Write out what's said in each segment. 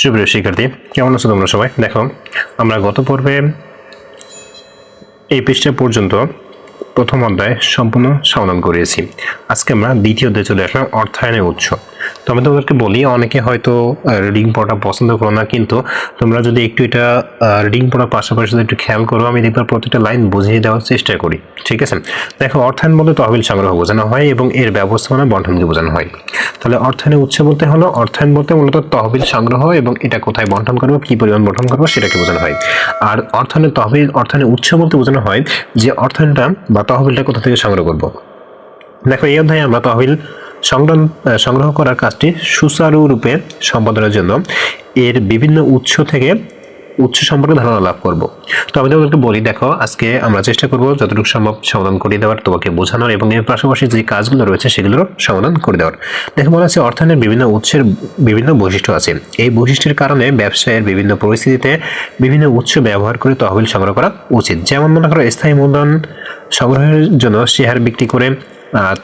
সুপ্রিয় শিক্ষার্থী, কেমন আছো তোমরা সবাই? দেখো, আমরা গত পর্বে এই পৃষ্ঠা পর্যন্ত প্রথম অধ্যায় সম্পূর্ণ সমাধান করিয়েছি। আজকে আমরা দ্বিতীয় অধ্যায়ে চলে আসলাম অর্থায়নের উৎস। তো আমি তোমাদেরকে বলি, অনেকে হয়তো রিডিং পড়া পছন্দ করো না, কিন্তু তোমরা যদি একটু এটা রিডিং পড়ার পাশাপাশি যদি একটু খেয়াল করো, আমি দেখবার প্রত্যেকটা লাইন বুঝিয়ে দেওয়ার চেষ্টা করি, ঠিক আছে? দেখো, অর্থায়ন বলতে তহবিল সংগ্রহ বোঝানো হয় এবং এর ব্যবস্থাপনা বন্টনকে বোঝানো হয়। তাহলে অর্থায়নের উৎস বলতে হলো, অর্থায়ন বলতে মূলত তহবিল সংগ্রহ এবং এটা কোথায় বন্টন করব, কি পরিমাণ বন্টন করব সেটাকে বোঝানো হয়। আর অর্থায়নের তহবিল, অর্থায়নের উৎস বলতে বোঝানো হয় যে অর্থায়নটা বা তহবিলটা কোথা থেকে সংগ্রহ করব। দেখো, এই অধ্যায়ে আমরা তহবিল সংগ্রহ সংগ্রহ করার কাজটি সুচারুরূপে সম্পাদনের জন্য এর বিভিন্ন উৎস থেকে উৎস সম্পর্কে ধারণা লাভ করব। তো আমি তোমাদেরকে বলি, দেখো, আজকে আমরা চেষ্টা করব যতটুকু সম্ভব সমাধান করে দেওয়ার, তোমাকে বোঝানোর এবং এর পাশাপাশি যে কাজগুলো রয়েছে সেগুলোর সমাধান করে দেওয়ার। দেখো বলা আছে অর্থায়নের বিভিন্ন উৎসের বিভিন্ন বৈশিষ্ট্য আছে। এই বৈশিষ্ট্যের কারণে ব্যবসায়ের বিভিন্ন পরিস্থিতিতে বিভিন্ন উৎস ব্যবহার করে তহবিল সংগ্রহ করা উচিত। যেমন মনে করো, স্থায়ী মূলধন সংগ্রহের জন্য শেয়ার বিক্রি করে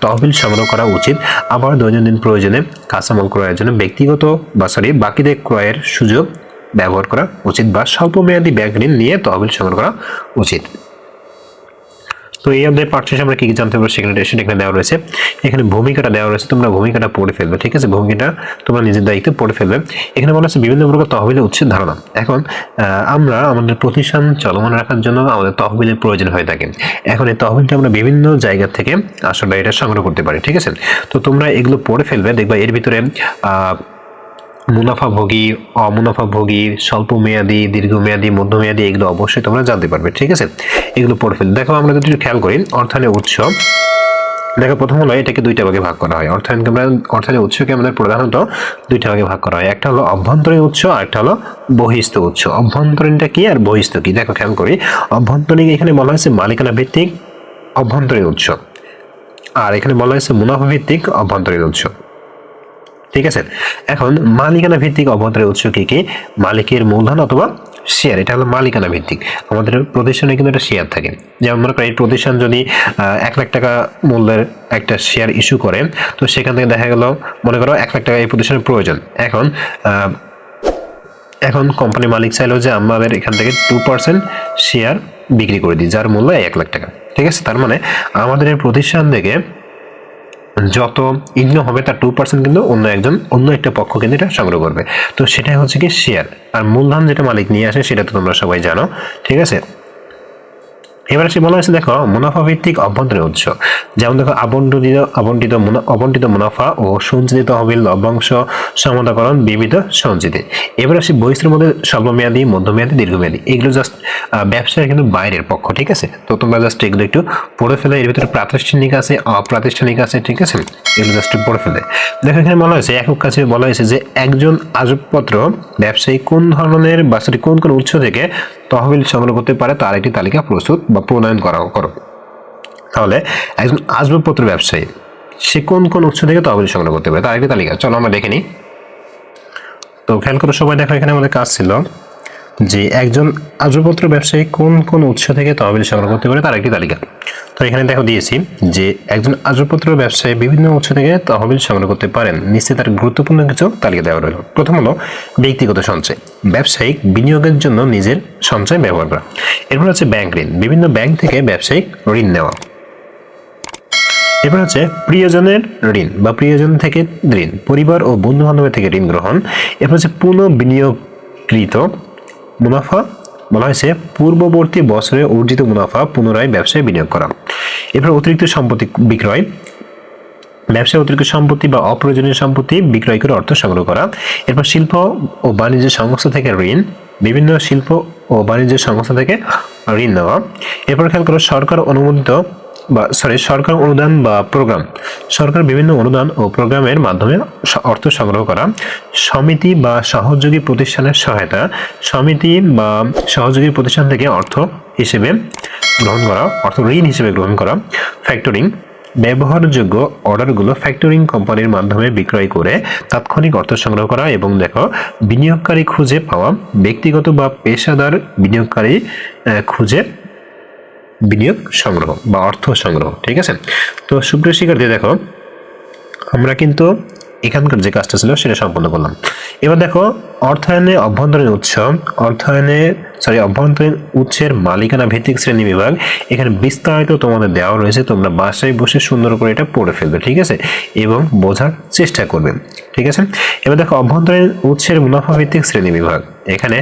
তহবিল সংগ্রহ করা উচিত। আবার দৈনন্দিন প্রয়োজনে কাঁচামাল ক্রয়ের জন্য ব্যক্তিগত বা সরি বাকিদের ক্রয়ের সুযোগ ব্যবহার করা উচিত বা স্বল্পমেয়াদী ব্যাংক ঋণ নিয়ে তহবিল সংগ্রহ করা উচিত। তো এই অধ্যায় পাঠ শেষে আমরা কি কি জানতে পারব সেখানে সেটা এখানে দেওয়া রয়েছে। এখানে ভূমিকাটা দেওয়া রয়েছে, তোমরা ভূমিকাটা পড়ে ফেলবে, ঠিক আছে? ভূমিকাটা তোমরা নিজের দায়িত্বে পড়ে ফেলবে। এখানে বলা আছে বিভিন্ন প্রকার তহবিলের উৎসের ধারণা। এখন আমরা আমাদের প্রতিষ্ঠান চলমান রাখার জন্য আমাদের তহবিলের প্রয়োজন হয়ে থাকে। এখন এই তহবিলটা আমরা বিভিন্ন জায়গা থেকে আসলে এটা সংগ্রহ করতে পারি, ঠিক আছে? তো তোমরা এগুলো পড়ে ফেলবে, দেখবা এর ভিতরে মুনাফাভোগী, অমুনাফাভোগী স্বল্প মেয়াদী দীর্ঘমেয়াদী, মধ্যমেয়াদী এগুলো অবশ্যই তোমরা জানতে পারবে, ঠিক আছে? এগুলো পড়ে ফেল দেখো আমরা যদি খেয়াল করি, অর্থায়নের উৎস। দেখো প্রথম হলো এটাকে দুইটা ভাগে ভাগ করা হয়। অর্থায়নকে আমরা অর্থায়নের উৎসকে আমাদের প্রধানত দুইটা ভাগে ভাগ করা হয়। একটা হলো অভ্যন্তরীণ উৎস, আর একটা হলো বহিস্থ উৎস। অভ্যন্তরীণটা কি আর বহিস্থ কি? দেখো খেয়াল করি। অভ্যন্তরীণ এখানে বলা হয়েছে মালিকানা ভিত্তিক অভ্যন্তরীণ উৎস। আর এখানে বলা হয়েছে মুনাফা ভিত্তিক অভ্যন্তরীণ উৎস। ঠিক আছে? এখন মালিকানা ভিত্তিক অভ্যন্তরীণ উৎস কি কি? মালিকের মূলধন অথবা শেয়ার এটা হলো মালিকানা ভিত্তিক। আমাদের প্রতিষ্ঠানে কিন্তু একটা শেয়ার থাকে। যেমন মনে করেন এই প্রতিষ্ঠান যদি এক লাখ টাকা মূল্যের একটা শেয়ার ইস্যু করে, তো সেখান থেকে দেখা গেল, মনে করো এক লাখ টাকা এই প্রতিষ্ঠানের প্রয়োজন। এখন এখন কোম্পানি মালিক চাইলো যে আমাদের এখান থেকে টু পার্সেন্ট শেয়ার বিক্রি করে দিই, যার মূল্য এক লাখ টাকা। ঠিক আছে? তার মানে আমাদের এই প্রতিষ্ঠান থেকে যত ইনকাম হবে তার টু পার্সেন্ট কিন্তু অন্য একজন, অন্য একটা পক্ষ কিন্তু এটা সংগ্রহ করবে। তো সেটাই হচ্ছে কি শেয়ার আর মূলধন যেটা মালিক নিয়ে আসে, সেটা তো তোমরা সবাই জানো, ঠিক আছে? এবার সে বলা হয়েছে, দেখো মুনাফা ভিত্তিক অভ্যন্তরীণ উৎস। যেমন দেখো আবন্টিত আবন্টিত আবন্টিত মুনাফা ও সঞ্চিত তহবিল লভ্যাংশ সমতাকরণ বিবিধ সঞ্চিতি। এবার আসি বহিষ্ঠের মধ্যে স্বল্পমেয়াদী মধ্যমেয়াদী, দীর্ঘমেয়াদী। এগুলো জাস্ট ব্যবসার কিন্তু বাইরের পক্ষ, ঠিক আছে? তো তোমরা জাস্ট এগুলো একটু পড়ে ফেলে, এর ভিতরে প্রাতিষ্ঠানিক আছে, অপ্রাতিষ্ঠানিক আছে, ঠিক আছে? এগুলো জাস্ট পড়ে ফেলে। দেখো, এখানে বলা হয়েছে, একক কাছে বলা হয়েছে যে একজন আসবাবপত্র ব্যবসায়ী কোন ধরনের বা কোন কোন উৎস থেকে তহবিল সংগ্রহ করতে পারে, তার একটি তালিকা প্রস্তুত বা প্রণয়ন করা করো। তাহলে একজন আসবাবপত্র ব্যবসায়ী, সে কোন কোন উৎস থেকে তহবিল সংগ্রহ করতে পারে, তার একটি তালিকা। চলো আমরা দেখে নিই। তো খেয়াল করো, সবাই দেখো এখানে আমাদের কাজ ছিল। যে একজন আসবাবপত্র ব্যবসায়ী কোন কোন উৎস থেকে তহবিল সংগ্রহ করতে পারে তার একটি তালিকা। তো এখানে দেখো দিয়েছি যে একজন আসবাবপত্র ব্যবসায়ী বিভিন্ন উৎস থেকে তহবিল সংগ্রহ করতে পারেন। নিশ্চয় তার গুরুত্বপূর্ণ কিছু তালিকা দেওয়া রইল। প্রথম হলো ব্যক্তিগত সঞ্চয়। ব্যবসায়িক বিনিয়োগের জন্য নিজের সঞ্চয় ব্যবহার করা। এরপর হচ্ছে ব্যাংক ঋণ। বিভিন্ন ব্যাংক থেকে ব্যবসায়িক ঋণ নেওয়া। এবার হচ্ছে প্রিয়জনের ঋণ বা প্রিয়জন থেকে ঋণ, পরিবার ও বন্ধু বান্ধবের থেকে ঋণ গ্রহণ। এরপর হচ্ছে পুনঃ বিনিয়োগকৃত মুনাফা বলা হয়েছে পূর্ববর্তী বছরে অর্জিত মুনাফা পুনরায় ব্যবসায় বিনিয়োগ করা। এরপর অতিরিক্ত সম্পত্তি বিক্রয়। ব্যবসায় অতিরিক্ত সম্পত্তি বা অপ্রয়োজনীয় সম্পত্তি বিক্রয় করে অর্থ সংগ্রহ করা। এরপর শিল্প ও বাণিজ্য সংস্থা থেকে ঋণ। বিভিন্ন শিল্প ও বাণিজ্য সংস্থা থেকে ঋণ নেওয়া। এরপর খেয়াল করো সরকার অনুমোদিত বা সরি সরকার অনুদান বা প্রোগ্রাম সরকার বিভিন্ন অনুদান ও প্রোগ্রামের মাধ্যমে অর্থ সংগ্রহ করা, সমিতি বা সহযোগী প্রতিষ্ঠানের সহায়তা, সমিতি বা সহযোগী প্রতিষ্ঠান থেকে অর্থ হিসেবে গ্রহণ করা, অর্থ ঋণ হিসেবে গ্রহণ করা ফ্যাক্টরিং ব্যবহারযোগ্য অর্ডারগুলো ফ্যাক্টরিং কোম্পানির মাধ্যমে বিক্রয় করে তাৎক্ষণিক অর্থ সংগ্রহ করা এবং দেখো, বিনিয়োগকারী খুঁজে পাওয়া, ব্যক্তিগত বা পেশাদার বিনিয়োগকারী খুঁজে বিনিয়োগ সংগ্রহ বা অর্থ সংগ্রহ, ঠিক আছে? তো সুপ্রিয় শিক্ষার্থী, দেখো, আমরা কিন্তু এখানকার যে কাজটা ছিল সেটা সম্পন্ন করলাম। এবার দেখো, অর্থায়নে অভ্যন্তরীণ উৎস, অর্থায়নে সরি অভ্যন্তরীণ উৎসের মালিকানা ভিত্তিক শ্রেণি বিভাগ, এখানে বিস্তারিত তোমাদের দেওয়া রয়েছে, তোমরা বাসায় বসে সুন্দর করে এটা পড়ে ফেলবে, ঠিক আছে? এবং বোঝার চেষ্টা করবে। ঠিক আছে? এবার দেখো, অভ্যন্তরীণ উৎসের মুনাফা ভিত্তিক শ্রেণি বিভাগ। এখানে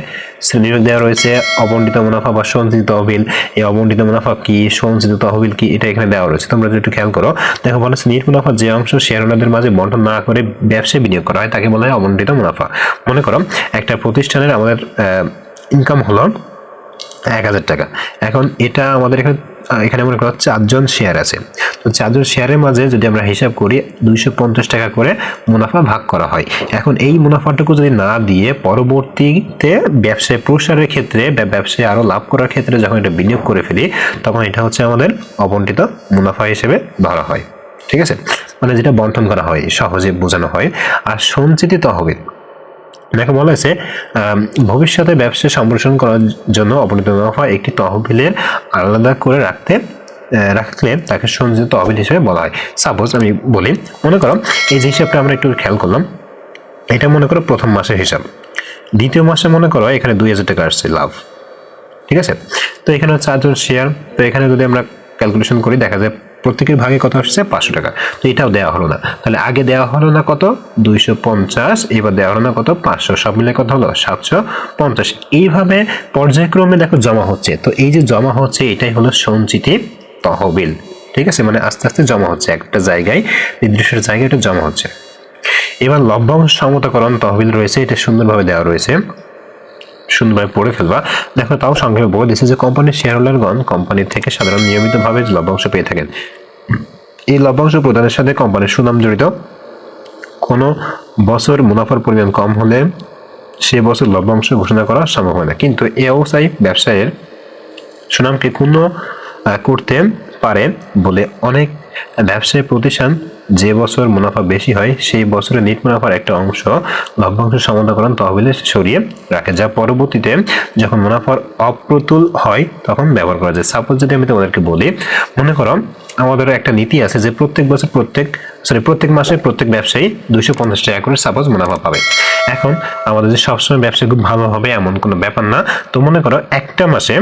শ্রেণীবিভাগ দেওয়া রয়েছে অবন্টিত মুনাফা বা সঞ্চিত তহবিল। এই অবন্টিত মুনাফা কি, সঞ্চিত তহবিল কি, এটা এখানে দেওয়া রয়েছে। তোমরা যদি একটু খেয়াল করো, দেখো বলা হচ্ছে নিট মুনাফা যে অংশ শেয়ার হোল্ডারদের মাঝে বন্টন না করে ব্যবসায় বিনিয়োগ করা হয়, তাকে বলা হয় অবন্টিত মুনাফা। মনে করো, একটা প্রতিষ্ঠানের আমাদের ইনকাম হলো এক হাজার টাকা। এখন এটা আমাদের এখানে এখানে মনে করো চারজন শেয়ার আছে। তো চারজন শেয়ারের মাঝে যদি আমরা হিসাব করি, দুইশো পঞ্চাশ টাকা করে মুনাফা ভাগ করা হয়। এখন এই মুনাফাটুকু যদি না দিয়ে পরবর্তীতে ব্যবসায় প্রসারের ক্ষেত্রে বা ব্যবসায় আরও লাভ করার ক্ষেত্রে যখন এটা বিনিয়োগ করে ফেলি, তখন এটা হচ্ছে আমাদের অবন্টিত মুনাফা হিসেবে ধরা হয়। ঠিক আছে? মানে যেটা বন্টন করা হয়, সহজে বোঝানো হয়। আর সঞ্চিত তহবিল দেখো বলা হয়েছে ভবিষ্যতে ব্যবসা সম্প্রসারণ করার জন্য অবনীত মুনাফা একটি তহবিলের আলাদা করে রাখতে রাখলে তাকে সঞ্চিত তহবিল হিসেবে বলা হয়। সাপোজ আমি বলি, মনে করো, এই যে হিসাবটা আমরা একটু খেয়াল করলাম, এটা মনে করো প্রথম মাসের হিসাব। দ্বিতীয় মাসে মনে করো এখানে দুই হাজার টাকা আসছে লাভ। ঠিক আছে? তো এখানে হচ্ছে চারজন শেয়ার তো এখানে যদি আমরা ক্যালকুলেশন করি, দেখা যায় প্রত্যেকের ভাগে কত আসছে? পাঁচশো টাকা। তো এটাও দেওয়া হলো না। তাহলে আগে দেওয়া হলো না কত? দুইশো পঞ্চাশ, এবার দেওয়া হলো না কত? পাঁচশো। সব মিলে কত হলো? সাতশো পঞ্চাশ। এইভাবে পর্যায়ক্রমে দেখো জমা হচ্ছে। তো এই যে জমা হচ্ছে, এটাই হলো সঞ্চিতি তহবিল ঠিক আছে? মানে আস্তে আস্তে জমা হচ্ছে একটা জায়গায় নির্দিষ্ট জায়গায় এটা জমা হচ্ছে। এবার লভ্যাংশ সমতাকরণ তহবিল রয়েছে এটা সুন্দরভাবে দেওয়া রয়েছে। সুন্দরভাবে পড়ে ফেলবা। দেখো তাও সংক্ষেপে বলে দিচ্ছে যে কোম্পানির শেয়ার হোল্ডারগণ কোম্পানির থেকে সাধারণ নিয়মিতভাবে লভ্যাংশ পেয়ে থাকেন। এই লভ্যাংশ প্রদানের সাথে কোম্পানির সুনাম জড়িত। কোনো বছর মুনাফার পরিমাণ কম হলে সে বছর লভ্যাংশ ঘোষণা করা সম্ভব হয় না। কিন্তু এ অবস্থায় ব্যবসায়ের সুনামকে আহ, করতে পারে বলে অনেক ব্যবসায়ী প্রতিষ্ঠান যে বছর মুনাফা বেশি হয়, সেই বছরে নিট মুনাফার একটা অংশ লভ্যাংশ সমাধাকরণ তহবিলে সরিয়ে রাখে। যা পরবর্তীতে যখন মুনাফার অপ্রতুল হয়, তখন ব্যবহার করা যায়। সাপোজ যদি আমি তোমাদেরকে বলি, মনে করো আমাদের একটা নীতি আছে যে প্রত্যেক বছর প্রত্যেক সরি প্রত্যেক মাসে প্রত্যেক ব্যবসায়ী দুইশো পঞ্চাশ টাকা করে সাপোজ মুনাফা পাবে। এখন আমাদের যে সবসময় ব্যবসা খুব ভালো হবে এমন কোনো ব্যাপার না। তো মনে করো একটা মাসে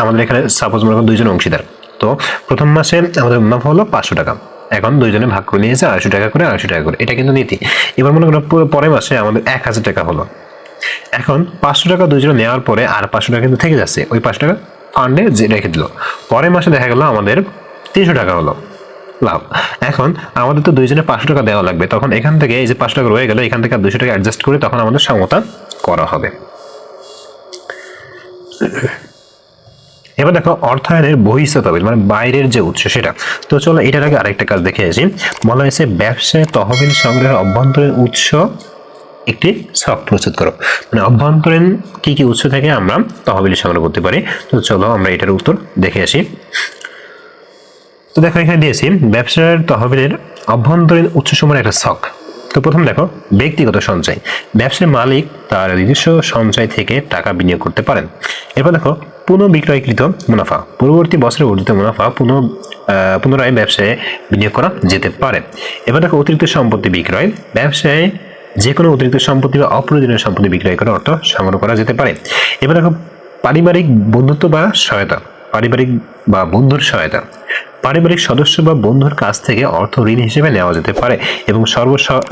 আমাদের এখানে সাপোজ মনে করো দুইজন অংশীদার। তো প্রথম মাসে আমাদের মুনাফা হলো পাঁচশো টাকা। এখন দুইজনে ভাগ করে নিয়েছে আড়াইশো টাকা করে, আড়াইশো টাকা করে। এটা কিন্তু নীতি। এবার মনে করো পুরো পরের মাসে আমাদের এক হাজার টাকা হলো। এখন পাঁচশো টাকা দুইজনে নেওয়ার পরে আর পাঁচশো টাকা কিন্তু থেকে যাচ্ছে। ওই পাঁচশো টাকা ফান্ডে যে রেখে দিল। পরের মাসে দেখা গেল আমাদের তিনশো টাকা হলো। লাভ। এখন আমাদের তো দুইজনে পাঁচশো টাকা দেওয়া লাগবে। তখন এখান থেকে এই যে পাঁচশো টাকা রয়ে গেল, এখান থেকে দুশো টাকা অ্যাডজাস্ট করে তখন আমাদের সমতা করা হবে। এবার দেখো অর্থায়নের বহিষ্ঠ তহবিল মানে বাইরের যে উৎস সেটা। তো চলো এটার আগে আরেকটা কাজ দেখে আসি। বলা হয়েছে ব্যবসায় তহবিল সংগ্রহের অভ্যন্তরীণ উৎস একটি ছক প্রস্তুত করো। মানে অভ্যন্তরীণ কি কি উৎস থেকে আমরা তহবিল সংগ্রহ করতে পারি? তো চলো আমরা এটার উত্তর দেখে আসি। তো দেখো এখানে দিয়েছি ব্যবসার তহবিলের অভ্যন্তরীণ উৎস উৎসসমূহের একটা ছক তো প্রথম দেখো, ব্যক্তিগত সঞ্চয়। ব্যবসার মালিক তার নিজস্ব সঞ্চয় থেকে টাকা বিনিয়োগ করতে পারেন। এরপর দেখো পুনঃবিক্রয়কৃত মুনাফা, পূর্ববর্তী বছরে অর্জিত মুনাফা পুনঃ পুনরায় ব্যবসায় বিনিয়োগ করা যেতে পারে। এবার দেখো অতিরিক্ত সম্পত্তি বিক্রয়। ব্যবসায় যে কোনো অতিরিক্ত সম্পত্তি বা অপ্রয়োজনীয় সম্পত্তি বিক্রয় করে অর্থ সংগ্রহ করা যেতে পারে। এবার দেখো পারিবারিক বন্ধুত্ব বা সহায়তা, পারিবারিক বা বন্ধুর সহায়তা। পারিবারিক সদস্য বা বন্ধুর কাছ থেকে অর্থ ঋণ হিসেবে নেওয়া যেতে পারে এবং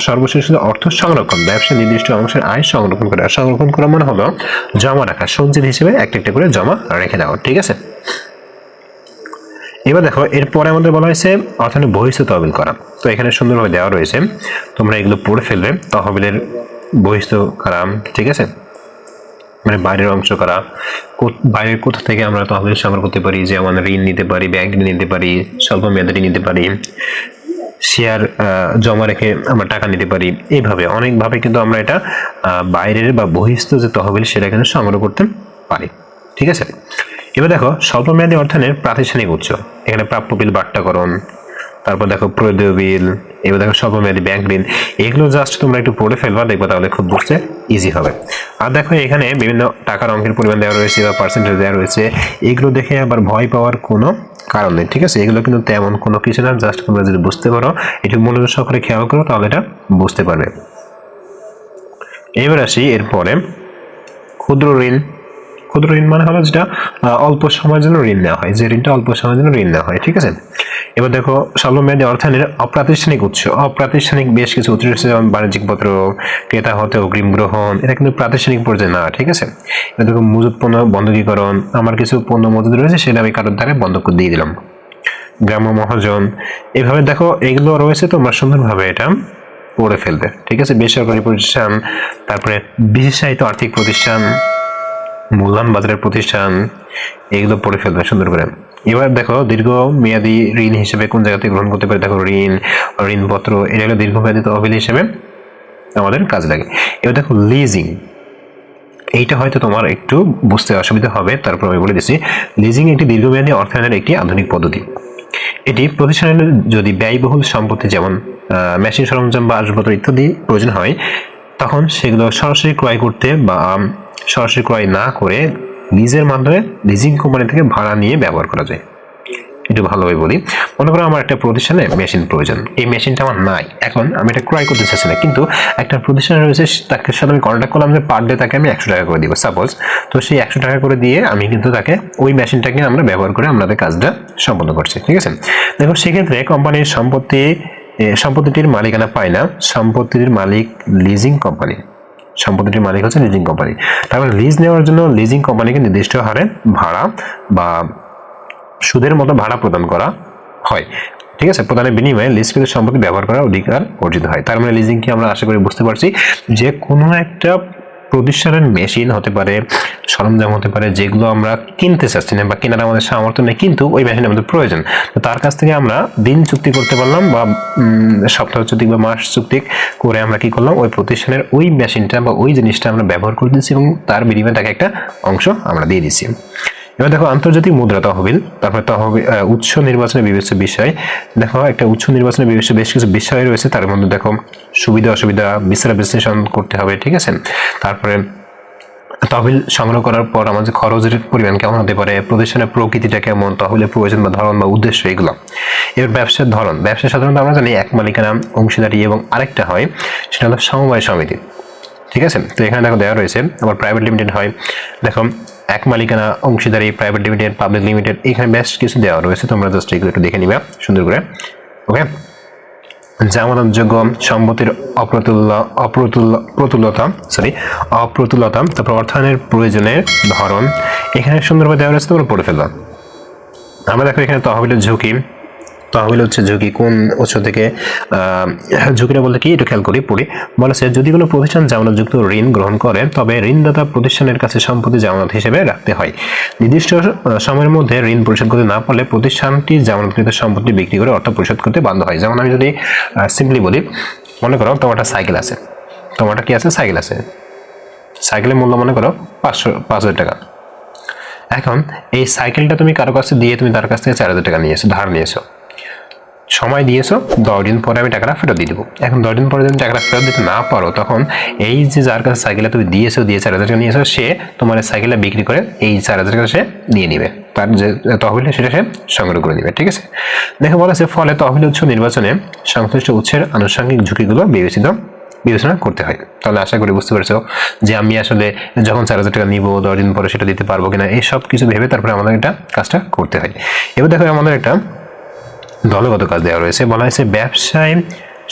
সর্বশেষ হলো অর্থ সংরক্ষণ, ব্যবসা নির্দিষ্ট অংশের আয় সংরক্ষণ করা সংরক্ষণ করা মানে হলো জমা রাখা, সঞ্চিত হিসেবে একটা একটা করে জমা রেখে দেওয়া, ঠিক আছে? এবার দেখো, এরপরে আমাদের বলা হয়েছে অর্থায়নে বহিষ্ঠ তহবিল করা। তো এখানে সুন্দরভাবে দেওয়া রয়েছে, তোমরা এগুলো পড়ে ফেলবে তহবিলের বহিষ্ঠ করা ঠিক আছে? মানে বাইরের অংশ করা। বাইরের কোথা থেকে আমরা তহবিল সংগ্রহ করতে পারি যেমন ঋণ নিতে পারি ব্যাংক ঋণ নিতে পারি স্বল্প মেয়াদি নিতে পারি শেয়ার জমা রেখে আমরা টাকা নিতে পারি। এইভাবে অনেকভাবে কিন্তু আমরা এটা বাইরের বা বহিস্থ যে তহবিল সেটা কিন্তু সংগ্রহ করতে পারি। ঠিক আছে? এবার দেখো স্বল্প মেয়াদী অর্থায়নের প্রাতিষ্ঠানিক উৎস। এখানে প্রাপ্য বিল বাট্টাকরণ তারপর দেখো প্রদেয় বিল এবার দেখো স্বল্পমেয়াদী ব্যাংক ঋণ, এগুলো জাস্ট তোমরা একটু পড়ে ফেলবা, দেখবা তাহলে খুব বুঝতে ইজি হবে। আর দেখো এখানে বিভিন্ন টাকার অঙ্কের পরিমাণ দেওয়া রয়েছে বা পার্সেন্টেজ দেওয়া রয়েছে, এগুলো দেখে আবার ভয় পাওয়ার কোনো কারণ নেই, ঠিক আছে? এগুলো কিন্তু তেমন কোনো কিছু না জাস্ট তোমরা যদি বুঝতে পারো, একটু মনোযোগ সহকারে খেয়াল করো, তাহলে এটা বুঝতে পারবে। এবার আসি, এরপরে ক্ষুদ্র ঋণ ক্ষুদ্র ঋণ মানে হলো যেটা অল্প সময়ের জন্য ঋণ নেওয়া হয়। যে ঋণটা অল্প সময়ের জন্য ঋণ নেওয়া হয়, ঠিক আছে? এবার দেখো স্বল্পমেয়াদী অর্থায়নের অপ্রাতিষ্ঠানিক উৎস। অপ্রাতিষ্ঠানিক বেশ কিছু উৎস রয়েছে, যেমন বাণিজ্যিক পত্র ক্রেতা হতে অগ্রিম গ্রহণ, এটা কিন্তু প্রাতিষ্ঠানিক পর্যায়ে না, ঠিক আছে? এবার দেখো, মজুত পণ্য বন্ধকীকরণ, আমার কিছু পণ্য মজুদ রয়েছে, সেটা আমি কারোর দ্বারা বন্ধক দিয়ে দিলাম। গ্রাম্য মহাজন, এভাবে দেখো, এগুলো রয়েছে তোমরা সুন্দরভাবে এটা পড়ে ফেলবে, ঠিক আছে? বেসরকারি প্রতিষ্ঠান, তারপরে বিশেষায়িত আর্থিক প্রতিষ্ঠান মূলধন বাজারের প্রতিষ্ঠান, এগুলো পড়ে ফেলবে, সুন্দর করে। এবার দেখো দীর্ঘ মেয়াদি ঋণ হিসেবে কোন জায়গাতে গ্রহণ করতে পারে? দেখো, ঋণ, ঋণপত্র, এটা হলো দীর্ঘমেয়াদী তহবিল হিসেবে আমাদের কাজে লাগে। এবার দেখো লিজিং এইটা হয়তো তোমার একটু বুঝতে অসুবিধা হবে, তারপর আমি বলে দিচ্ছি। লিজিং একটি দীর্ঘমেয়াদী অর্থায়নের একটি আধুনিক পদ্ধতি। এটি প্রতিষ্ঠানের যদি ব্যয়বহুল সম্পত্তি যেমন মেশিন সরঞ্জাম বা আসবাবপত্র ইত্যাদি প্রয়োজন হয়, তখন সেগুলো সরাসরি ক্রয় করতে বা সরাসরি ক্রয় না করে লিজের মাধ্যমে লিজিং কোম্পানি থেকে ভাড়া নিয়ে ব্যবহার করা যায়। একটু ভালোভাবে বলি। মনে করো আমার একটা প্রতিষ্ঠানে মেশিন প্রয়োজন। এই মেশিনটা আমার নাই। এখন আমি এটা ক্রয় করতে চাচ্ছি না। কিন্তু একটা প্রতিষ্ঠান রয়েছে, তাকে সাথে আমি কন্ট্যাক্ট করলাম যে পার ডে তাকে আমি একশো টাকা করে দিব সাপোজ তো সেই একশো টাকা করে দিয়ে আমি কিন্তু তাকে ওই মেশিনটাকে আমরা ব্যবহার করে আমাদের কাজটা সম্পন্ন করছি, ঠিক আছে? দেখো, সেক্ষেত্রে কোম্পানির সম্পত্তি সম্পত্তিটির মালিকানা পায় না। সম্পত্তির মালিক লিজিং কোম্পানি সম্পত্তিটির মালিক হচ্ছে লিজিং কোম্পানি তারপরে লিজ নেওয়ার জন্য লিজিং কোম্পানিকে নির্দিষ্ট হারে ভাড়া বা সুদের মতো ভাড়া প্রদান করা হয়। ঠিক আছে? প্রদানের বিনিময়ে লিজকৃত সম্পত্তি ব্যবহার করার অধিকার অর্জিত হয়। তার মানে লিজিং কি আমরা আশা করি বুঝতে পারছি? যে কোনো একটা প্রতিষ্ঠানের মেশিন হতে পারে, সরঞ্জাম হতে পারে, যেগুলো আমরা কিনতে চাচ্ছি না বা কেনার আমাদের সামর্থ্য নেই, কিন্তু ওই মেশিন আমাদের প্রয়োজন। তো তার কাছ থেকে আমরা দিন চুক্তি করতে পারলাম বা সপ্তাহ চুক্তি বা মাস চুক্তি করে আমরা কি করলাম, ওই প্রতিষ্ঠানের ওই মেশিনটা বা ওই জিনিসটা আমরা ব্যবহার করে দিচ্ছি এবং তার বিনিময়ে তাকে একটা অংশ আমরা দিয়ে দিচ্ছি এবার দেখো আন্তর্জাতিক মুদ্রা তহবিল, তারপরে তহবিল উৎস নির্বাচনে বিবেচ্য বিষয়। দেখো একটা উৎস নির্বাচনে বিবেচ্য বেশ কিছু বিষয় রয়েছে, তার মধ্যে দেখো সুবিধা, অসুবিধা, বিচার, বিশ্লেষণ করতে হবে, ঠিক আছে? তারপরে তহবিল সংগ্রহ করার পর আমাদের খরচের পরিমাণ কেমন হতে পারে প্রতিষ্ঠানের প্রকৃতিটা কেমন, তহবিলের প্রয়োজন বা ধরন বা উদ্দেশ্য এগুলো। এবার ব্যবসার ধরন, ব্যবসা সাধারণত আমরা জানি এক মালিকানা, অংশীদারি এবং আরেকটা হয়, সেটা হলো সমবায় সমিতি, ঠিক আছে? তো এখানে দেখো দেওয়া রয়েছে, আবার প্রাইভেট লিমিটেড হয়। দেখো এক মালিকানা অংশীদারি প্রাইভেট লিমিটেড পাবলিক লিমিটেড এখানে বেস্ট কিছু দেওয়া রয়েছে। তোমরা জাস্ট এগুলো একটু দেখে নিবে, সুন্দর করে। ওকে জামানতযোগ্য সম্পত্তির অপ্রতুল্য অপ্রতুল প্রতুলতা সরি অপ্রতুলতা, তারপর অর্থায়নের প্রয়োজনের ধরন। এখানে সুন্দরভাবে দেওয়া রয়েছে, তোমরা পড়ে ফেললাম আমরা দেখো এখানে তহবিলের ঝুঁকি তহবিল হচ্ছে ঝুঁকি। কোন উৎস থেকে ঝুঁকিটা বলতে কি? একটু খেয়াল করি, পড়ি। বলেছে যদি কোনো প্রতিষ্ঠান জামানতযুক্ত ঋণ গ্রহণ করে, তবে ঋণদাতা প্রতিষ্ঠানের কাছে সম্পত্তি জামানত হিসেবে রাখতে হয়। নির্দিষ্ট সময়ের মধ্যে ঋণ পরিশোধ করতে না পারলে প্রতিষ্ঠানটি জামানতকৃত সম্পত্তি বিক্রি করে অর্থ পরিশোধ করতে বাধ্য হয়। যেমন আমি যদি সিম্পলি বলি, মনে করো তোমার একটা সাইকেল আছে। তোমার কি আছে? সাইকেল আছে। সাইকেলের মূল্য মনে করো পাঁচশো, পাঁচ হাজার টাকা। এখন এই সাইকেলটা তুমি কারও কাছে দিয়ে তুমি তার কাছ থেকে চার হাজার টাকা নিয়েছো ধার নিয়েছো সময় দিয়েছ, দশ দিন পরে আমি টাকাটা ফেরত দিয়ে দেবো। এখন দশ দিন পরে যদি টাকাটা ফেরত দিতে না পারো, তখন এই যে যার কাছে সাইকেলটা তুমি দিয়েছ, দিয়ে চার হাজার টাকা নিয়েছো, সে তোমার সাইকেলটা বিক্রি করে এই চার হাজার টাকা সে নিয়ে নিবে। তার যে তহবিল সেটা সে সংগ্রহ করে নিবে ঠিক আছে? দেখে বলা বলেছে ফলে তহবিল উৎস নির্বাচনে সংশ্লিষ্ট উৎসের আনুষঙ্গিক ঝুঁকিগুলো বিবেচিত বিবেচনা করতে হয়। তাহলে আশা করি বুঝতে পারছ যে আমি আসলে যখন চার হাজার টাকা নিবো, দশ দিন পরে সেটা দিতে পারব কিনা, এই সব কিছু ভেবে তারপরে আমাদের এটা কাজটা করতে হয়। এবার দেখো আমাদের একটা দলগত কাজ দেওয়া রয়েছে। বলা হয়েছে, ব্যবসায়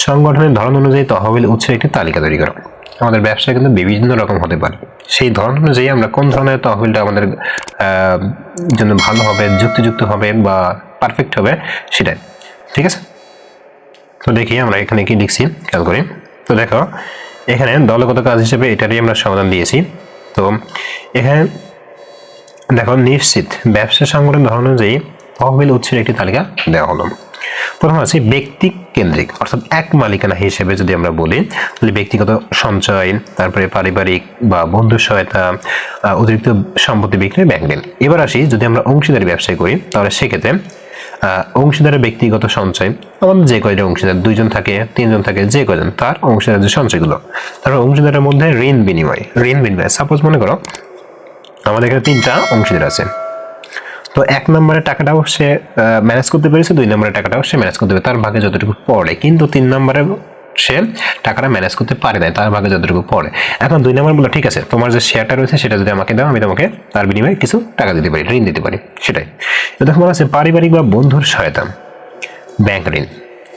সংগঠনের ধরন অনুযায়ী তহবিল উৎসের একটি তালিকা তৈরি করো। আমাদের ব্যবসা কিন্তু বিভিন্ন রকম হতে পারে। সেই ধরন অনুযায়ী আমরা কোন ধরনের তহবিলটা আমাদের জন্য ভালো হবে, যুক্তিযুক্ত হবে বা পারফেক্ট হবে সেটাই। ঠিক আছে? তো দেখি আমরা এখানে কি লিখছি, খেয়াল করি। তো দেখো, এখানে দলগত কাজ হিসেবে এটারই আমরা সমাধান দিয়েছি। তো এখানে দেখো, নিশ্চিত ব্যবসা সংগঠন ধরন অনুযায়ী তহবিল উৎসের একটি তালিকা দেওয়া হলো। প্রথম আছে ব্যক্তি কেন্দ্রিক, অর্থাৎ এক মালিকানা হিসেবে যদি আমরা বলি, তাহলে ব্যক্তিগত সঞ্চয়, তারপরে পারিবারিক বা বন্ধু সহায়তা অতিরিক্ত সম্পত্তি বিক্রি ব্যাংক ঋণ। এবার আসি যদি আমরা অংশীদারি ব্যবসায় করি, তাহলে সেক্ষেত্রে অংশীদারের ব্যক্তিগত সঞ্চয় আমাদের যে কয়টা অংশীদার, দুইজন থাকে, তিনজন থাকে, যে কয়জন, তার অংশীদারের যে সঞ্চয়গুলো। তারপর অংশীদারের মধ্যে ঋণ বিনিময়। ঋণ বিনিময় সাপোজ মনে করো, আমাদের এখানে তিনটা অংশীদার আছে। তো এক নম্বরের টাকাটাও সে ম্যানেজ করতে পেরেছে, দুই নম্বরের টাকাটাও সে ম্যানেজ করতে পেরে তার ভাগে যতটুকু পড়ে, কিন্তু তিন নম্বরে সে টাকাটা ম্যানেজ করতে পারে নাই, তার ভাগে যতটুকু পড়ে। এখন দুই নম্বর বলো ঠিক আছে, তোমার যে শেয়ারটা রয়েছে, সেটা যদি আমাকে দাও, আমি তোমাকে তার বিনিময়ে কিছু টাকা দিতে পারি, ঋণ দিতে পারি। সেটাই। তো দেখো আছে পারিবারিক বা বন্ধুর সহায়তা ব্যাংক ঋণ।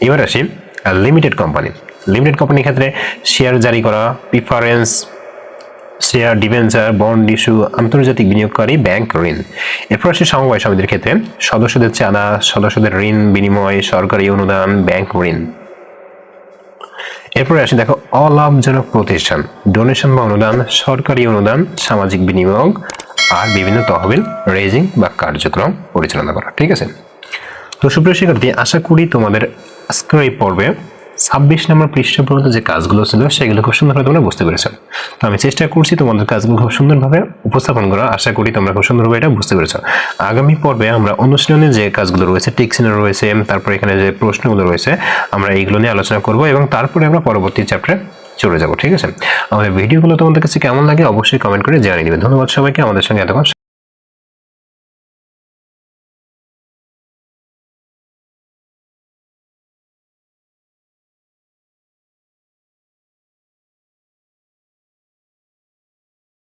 এবার আসি লিমিটেড কোম্পানি লিমিটেড কোম্পানির ক্ষেত্রে শেয়ার জারি করা preference share debenture bond issue আন্তর্জাতিক বিনিয়োগকারী ব্যাংক ঋণ। এরপর আসে সমবায় সমিতির ক্ষেত্রে সদস্যদের চাঁদা, সদস্যদের ঋণ, বিনিময়, সরকারি অনুদান ব্যাংক ঋণ। এরপরে আসি দেখো, অলাভজনক প্রতিষ্ঠান ডোনেশন বা অনুদান, সরকারি অনুদান, সামাজিক বিনিয়োগ, আর বিভিন্ন তহবিল রেজিং বা কার্যক্রম পরিচালনা করা, ঠিক আছে? তো সুপ্রিয় শিক্ষার্থী, আশা করি তোমাদের আজকের এই পর্বে ছাব্বিশ নম্বর পৃষ্ঠা পর্যন্ত যে কাজগুলো ছিল, সেগুলো খুব সুন্দরভাবে তোমরা বুঝতে পেরেছ। তো আমি চেষ্টা করছি তোমাদের কাজগুলো খুব সুন্দরভাবে উপস্থাপন করা আশা করি তোমরা খুব সুন্দরভাবে এটা বুঝতে পেরেছ। আগামী পর্বে আমরা অনুশীলনে যে কাজগুলো রয়েছে টিকসিনে রয়েছে, তারপর এখানে যে প্রশ্নগুলো রয়েছে, আমরা এইগুলো নিয়ে আলোচনা করব এবং তারপরে আমরা পরবর্তী চ্যাপ্টারে চলে যাব, ঠিক আছে? আমাদের ভিডিওগুলো তোমাদের কাছে কেমন লাগে অবশ্যই কমেন্ট করে জানিয়ে দিবে। ধন্যবাদ সবাইকে। আমাদের সঙ্গে এতক্ষণ